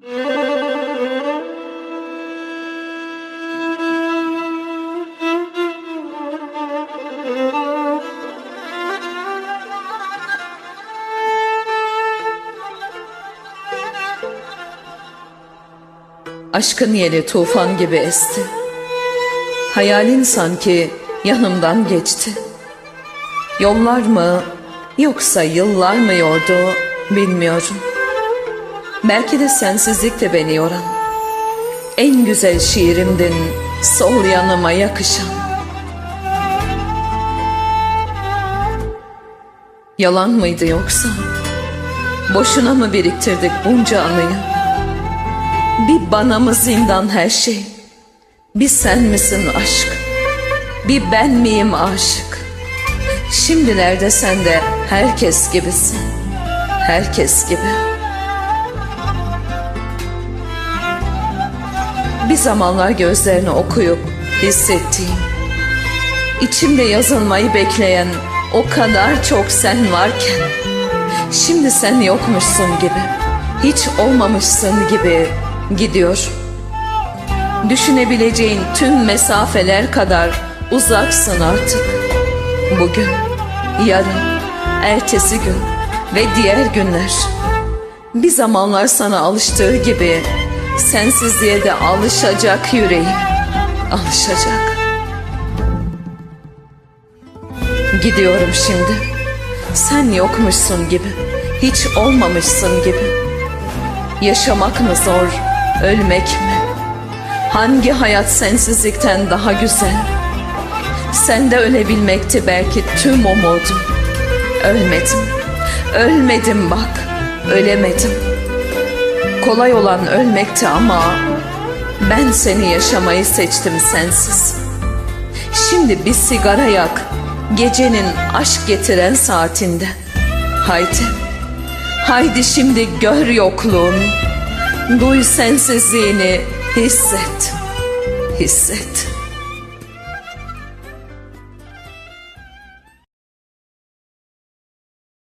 Aşkın yeli tufan gibi esti. Hayalin sanki yanımdan geçti. Yollar mı yoksa yıllar mı yordu bilmiyorum. Belki de sensizlik de beni yoran. En güzel şiirimdin sol yanıma yakışan. Yalan mıydı yoksa? Boşuna mı biriktirdik bunca anıyı? Bir bana mı zindan her şey? Bir sen misin aşk? Bir ben miyim aşık? Şimdilerde sen de herkes gibisin. Herkes gibi. Bir zamanlar gözlerini okuyup hissettiğim, içimde yazılmayı bekleyen o kadar çok sen varken, şimdi sen yokmuşsun gibi, hiç olmamışsın gibi gidiyor. Düşünebileceğin tüm mesafeler kadar uzaksın artık. Bugün, yarın, ertesi gün ve diğer günler. Bir zamanlar sana alıştığı gibi sensizliğe de alışacak yüreğim. Alışacak. Gidiyorum şimdi. Sen yokmuşsun gibi. Hiç olmamışsın gibi. Yaşamak mı zor, ölmek mi? Hangi hayat sensizlikten daha güzel? Sen de ölebilmekti belki tüm umudum. Ölmedim, ölmedim bak, ölemedim. Kolay olan ölmekti ama ben seni yaşamayı seçtim sensiz. Şimdi bir sigara yak, gecenin aşk getiren saatinde. Haydi, haydi şimdi gör yokluğunu. Duy sensizliğini, hisset, hisset.